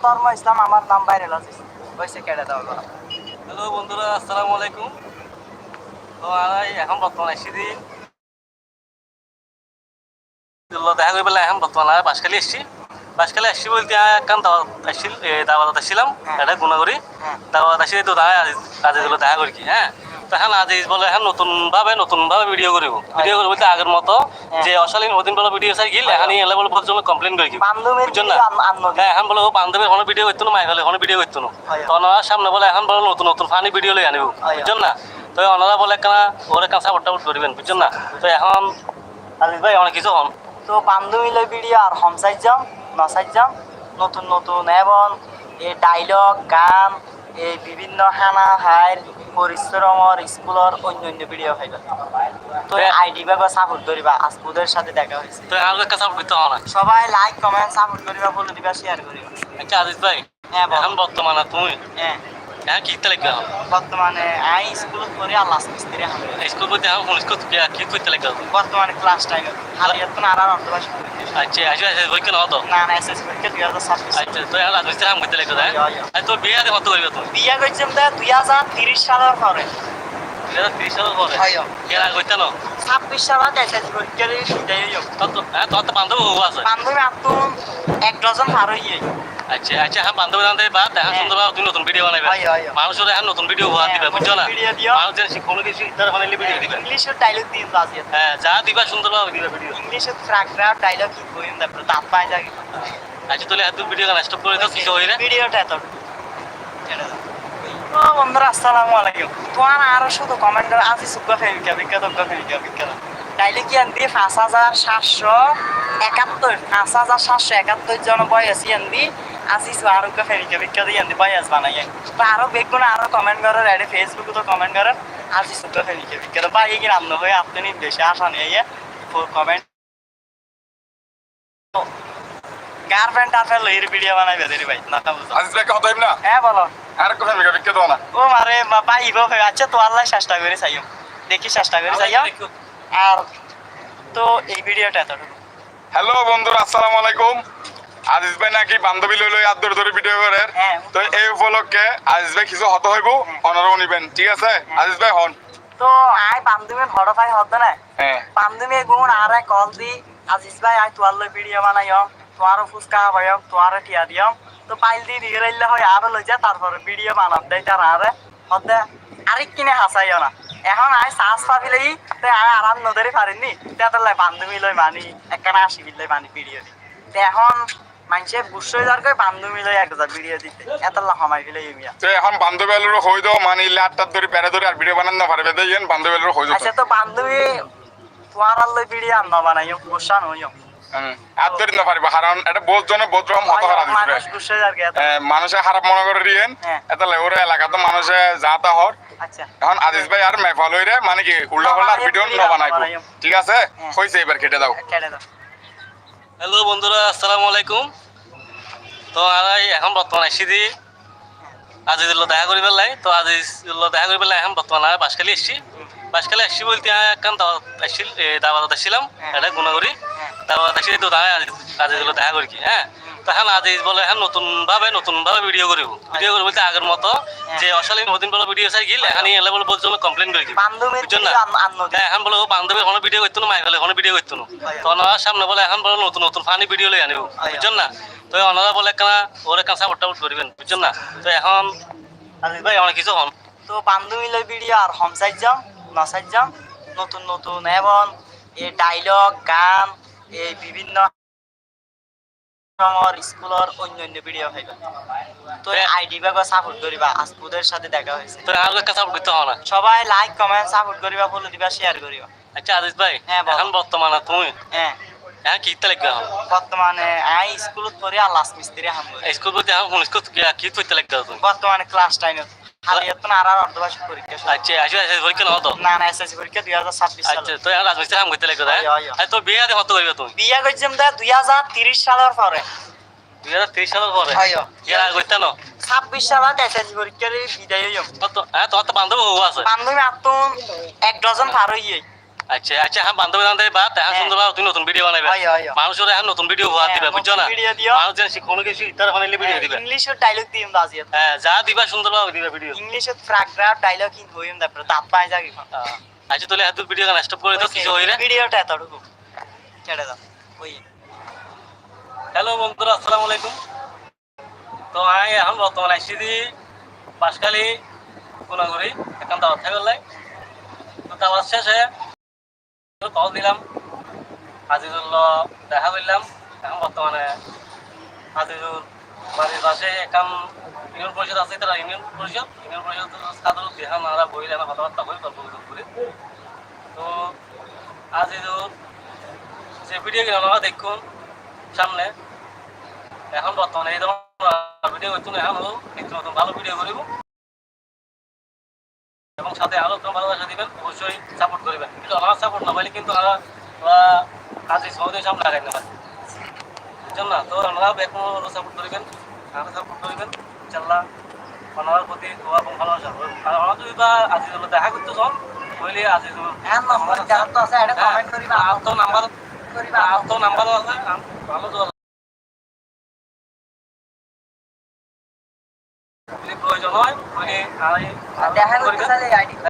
ধর্ম ইসলাম আমার নাম বাইরে লজিস কইছে কেটে দাও গো? হ্যালো বন্ধুরা আসসালামু আলাইকুম। তো এখন বর্তমান দি। দেখা করি পেলাই এখন বর্তমান বাসখালি এসছি। বাসখালি আসছি বলতে আমি একখান দাওয়াত আসছিল দাওয়াত আসছিলাম হ্যাঁ। এটা গুণাগরি হ্যাঁ। দাওয়াত আসি তো কাজে দিল দেখা করি কি হ্যাঁ? তো এখন আজ বলে এখন নতুন ভাবে নতুন ভাবে ভিডিও করিব। ভিডিও করব বলতে আগের মতো হ্যাঁ। যে অশালীন ওদিন বলে ভিডিও চাই গিল এখন এলে বলে বলছে কমপ্লেন করি। বুঝছেন না? হ্যাঁ এখন বলে ও বান্ধবীর কোনো ভিডিও করতো না মাই হলে কোনো ভিডিও করতো না। হয়। তো সামনে বলে এখন বলে নতুন নতুন ফানি ভিডিও লই আনিব। হয়। বুঝছেন না? তো ওনারা বলে কেনা ওরে কাঁচা সাপোর্ট টাপোর্ট করবেন? বুঝছেন না? তো এখন আজিজ ভাই অনেক কিছু হন। তো বান্ধবী লই ভিডিও আর হম সাইড যাম ন সাইড যাম নতুন নতুন এবং এই ডাইলগ গান এই বিভিন্ন হানা হাইর পরিশ্রমর স্কুলর অন্য অন্য ভিডিও পাইবা তো হ্যাঁ। আইডি বা সাপোর্ট করিবা আজকুদের সাথে দেখা হয়েছে তো আমাদের কাছে সাপোর্ট করতে হবে সবাই লাইক কমেন্ট সাপোর্ট করিবা বলে দিবা শেয়ার করিবা আচ্ছা আজিজ ভাই হ্যাঁ, এখন বর্তমানে তুমি। হ্যাঁ। হ্যাঁ কি লাগবে এখন বর্তমানে আই স্কুল করে আল্লাহ মিস্ত্রি হাম স্কুল করতে এখন কোন স্কুল কি করতে লাগবে বর্তমানে ক্লাস টাইম আর আর অর্ধবার্ষিক পরীক্ষা আচ্ছা আজ আজ বই কেন হতো না না এসএস বই কেন হাজার ছাব্বিশ। আচ্ছা তো এখন মিস্ত্রি কাম করতে হয়। আর তোর বিয়ে কত করবে তুমি বিয়া তো দুই হাজার তিরিশ সালের পরে। ছাব্বিশ সালত দিয়ে তোর হ্যাঁ তোর বান্ধব হব আছে বান্ধবী আতুন এক ডজন পার হইয়ে আচ্ছা আচ্ছা হ্যাঁ বান্ধব জানতে বা দেখা তুমি নতুন ভিডিও বানাবে হয়, হয়, হয়। মানুষের এখন নতুন ভিডিও হ্যাঁ, দিবে বুঝছ না মানুষ যেন কোনো কিছু ইত্যাদি বানাইলে ভিডিও দিবে ইংলিশের ডায়লগ হ্যাঁ যা দিবা সুন্দর ভাবে দিবে ভিডিও ইংলিশের ডায়লগ কি কইম তারপরে দাঁত পাই যাগে আচ্ছা তাহলে হাত ভিডিও গান স্টপ করে দাও কিছু হইলে ভিডিওটা এত ও বন্ধুরা, আসসালামু আলাইকুম। তোমার আরও শুধু কমেন্ট করে আজি সুগ্গা ফেমিকা বিখ্যাত ফেমিকা কি আনবি পাঁচ হাজার সাতশো একাত্তর? পাঁচ হাজার সাতশো একাত্তর জন বয়স ইয়ানবি আজি আরোগ্য ফেমিকা বিখ্যাত ইয়ানবি বয়স বানাই তো আরও বেগুন আরও কমেন্ট করার এডে ফেসবুকে তো কমেন্ট করার আজি সুগ্গা ফেমিকা বিখ্যাত বা এই রান্না হয়ে, আপনি বেশি আসা নিয়ে। কমেন্ট গার্লফ্রেন্ড টার্ফেল লইর ভিডিও বানাইবে দেরি ভাই না বুঝো। আজিজ ভাই কথা না? হ্যাঁ বলো। আর কোথায় মেগা বিখ্যাত না। ও মারে পাইব আচ্ছা তো আল্লাহ চেষ্টা করে চাইও। দেখি চেষ্টা করে চাইও। আর তো এই ভিডিওটা এতটুকু। হ্যালো বন্ধুরা আসসালামু আলাইকুম। আজিজ ভাই নাকি বান্ধবী লই লই আদর ধরে ভিডিও করে। হ্যাঁ। তো এই উপলক্ষে আজিজ ভাই কিছু হত হইব অনারও নিবেন ঠিক আছে? আজিজ ভাই হন। তো আই বান্ধবী হড় পাই হদ না? হ্যাঁ। বান্ধবী গুণ আর কল দি আজিজ ভাই আই তোয়ার লই ভিডিও বানাইম তোয়ারও ফুচকা হবাইম তোয়ারও টিয়া দিয়ম তো পাইল দি দিয়ে রাইলে হয় আরও লই যা তারপরে ভিডিও বানাব দেয় তার আরে। হদে আরেক কিনে হাসাইও না। এখন আই সাহস পাবিলেই তে আরাম নদরে পারিনি তেতালে বান্ধবী লই মানি একখানা আসি বিলাই মানি ভিডিও দি। তে এখন মানুষে বুঝতে যার কই বান্ধবী লই এক হাজার ভিডিও দিতে এতলা সময় বিলাই মিয়া। তো এখন বান্ধবী আলুর হই দাও মানে লাটটার ধরে প্যারে ধরে আর ভিডিও বানান না পারবে দেই বান্ধবী আলুর হই আচ্ছা তো বান্ধবী তোমার লই ভিডিও আন বানাইও গুসা নইও আর না পারবে কারণ এটা বহুত জনে বহুত রকম হত হারা দিবে মানুষ বুঝতে যার কে মানুষে খারাপ মনে করে দিয়েন হ্যাঁ। এটা ওরা এলাকাতে মানুষে যা তা হর। আচ্ছা। এখন আজিজ ভাই আর হইরে মানে কি উল্টা পাল্টা ভিডিও ন বানাইবো। ঠিক আছে? হ্যাঁ। হইছে এবার কেটে দাও। হ্যালো বন্ধুরা আসসালামু আলাইকুম। তো আমি এখন বর্তমান দি আজিজুল্লাহ দেখা করি পেলাই তো আজিজুল্লাহ দেখা করি পেলাই এখন বর্তমান আমি বাসখালি এসছি বাসখালি আসছি বলতে একখান দাওয়াত আসছিল দাওয়াত আসছিলাম হ্যাঁ। এটা গুণাগরি হ্যাঁ। দাওয়াত আসছি তো তাই আজিজুল্লাহ দেখা করি কি হ্যাঁ। তখন আজিজ বলে এখন নতুন ভাবে নতুন ভাবে ভিডিও করিব ভিডিও করব বলতে আগের মতো যে অশালীন ওদিন বলে ভিডিও চাই গিল এখন এলে বলে বলছে কমপ্লেন করি হ্যাঁ এখন বলে ও বান্ধবী কোনো ভিডিও করতো না ফেলে কোনো ভিডিও করতো না। তো ওনার সামনে বলে এখন বলে নতুন নতুন ফানি ভিডিও লই আনিব। বুঝছেন না? তো ওনারা বলে কেনা ওরে কাঁচা সাপোর্ট টাপোর্ট করবেন বুঝছেন না? তো এখন আজিজ ভাই অনেক কিছু হন তো বান্ধবী লই ভিডিও আর হম সাইড যাম ন সাইড যাম নতুন নতুন এবং এই ডাইলগ গান এই বিভিন্ন আমার স্কুলের অন্য অন্য ভিডিও তো আইডি বাবা সাপোর্ট করিবা আজকুদের সাথে দেখা হয়েছে। তো আমার কাছে সাপোর্ট করতে না। সবাই লাইক কমেন্ট সাপোর্ট করিবা বলে দিবা শেয়ার করিবা। আচ্ছা আজিজ ভাই হ্যাঁ, এখন বর্তমানে তুমি হ্যাঁ। হ্যাঁ কি লাগবে এখন বর্তমানে আই স্কুলত পড়ি আল্লাহ মিস্ত্রি হাম স্কুল বলতে এখন কোন স্কুল কি করতে লাগবে তুমি বর্তমানে ক্লাস টাইমে হালিয়াত আর আর অর্ধবার্ষিক পরীক্ষা আচ্ছা আসবে আসবে পরীক্ষা না হতো না না এসএসসি পরীক্ষা দুই হাজার ছাব্বিশ আচ্ছা সালে তো এখন রাজমিস্ত্রি কাম করতে লাগবে তাই হয়। আর তোর বিয়ে আগে কত করবে তুমি? বিয়া তো দুই হাজার তিরিশ সালের পরে। দুই হাজার তেইশ সালের পরে? হয়, আগে করতে না? ছাব্বিশ সালত এসএসসি পরীক্ষার বিদায় হইম। তো হ্যাঁ তোমার তো বান্ধব হব আছে। বান্ধবী আতুন এক ডজন পার হইয়ে আচ্ছা আচ্ছা হ্যাঁ বান্ধবী বান্ধবী বাদ হ্যাঁ হ্যাঁ। সুন্দর তুই নতুন ভিডিও বানাবে হয়, হয়, হয়। মানুষের এখন নতুন ভিডিও হ্যাঁ, দিবে বুঝছ না। মানুষ যেন শিখনো কিছু ইতার বানাইলে ভিডিও দিবে। ইংলিশত ডায়লগ দিম দাজিয়ত হ্যাঁ যা দিবা সুন্দর ভাবে দিবে ভিডিও ইংলিশত ফ্রাগ্রাফ ডায়লগ ইন হইম তারপরে দাঁত পায় যাগি আচ্ছা তাহলে হাতুর ভিডিও গান স্টপ করে দাও কিছু হইরে ভিডিওটা এতটুকু ছেড়ে দাও ওই হ্যালো বন্ধুরা আসসালামু আলাইকুম। তো আমি এখন বর্তমানে আসছি দি পাঁচকালি কোনাগুড়ি এখন দাওয়াত থাকবে লাই তো দাওয়াত শেষে কল দিলাম। আজিজুল্লাহ দেখা করলাম। এখন বর্তমানে আজিজুর বাড়ির পাশে এখন ইউনিয়ন পরিষদ আছে তারা ইউনিয়ন পরিষদ। ইউনিয়ন পরিষদ তাদের দেহা নারা বইলে না কথাবার্তা করি গল্প গুজব করে। তো আজিজুর যে ভিডিও কিনা আমরা দেখুন সামনে। এখন বর্তমানে এই ধরনের ভিডিও করতুন এখন নিত্য নতুন, ভালো ভিডিও করিব। সাথে আরও একদম ভালোবাসা দিবেন অবশ্যই সাপোর্ট করবেন। কিন্তু আমার সাপোর্ট না পাইলে কিন্তু আমরা কাজে সহজে সামনে লাগাই না বুঝছেন না? তো আমরা এখন সাপোর্ট করবেন আমরা সাপোর্ট করবেন ইনশাল্লাহ প্রতি দোয়া এবং ভালোবাসা আর আমার যদি বা আজিজুল দেখা করতে চান আজিজুল হ্যাঁ নম্বর নাম্বার আছে ভালো তো প্রয়োজন হয় দেখা করতে চাইলে আইডি